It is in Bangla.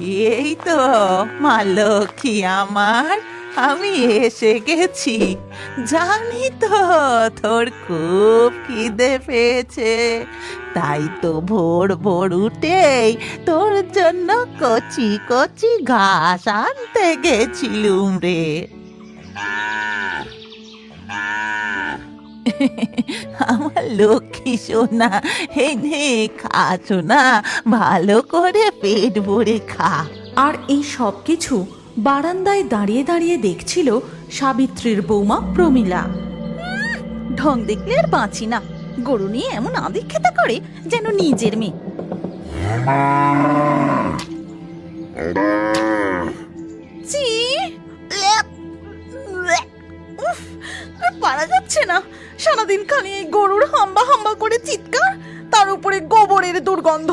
এই তো মা লক্ষ্মী আমার, আমি এসে গেছি। জানি তো, তোর খুব খিদে পেয়েছে। তাই তো ভোর ভোর উঠেই তোর জন্য কচি কচি ঘাস আনতে গেছিলুম রে। আমার লক্ষ্মী সোনা হে নে খা সোনা ভালো করে পেট ভরে খা। আর এই সব কিছু বারান্দায় দাঁড়িয়ে দাঁড়িয়ে দেখছিল সাবিত্রীর বৌমা প্রমীলা। ঢং দেখলে আর বাঁচি না। গরু নিয়ে এমন আদিক খেতে করে যেন নিজের মেয়ে। আর পারা যাচ্ছে না। সারাদিন খালি এই গরুর হাম্বা হাম্বা করে চিৎকার, তার উপরে গোবরের দুর্গন্ধ।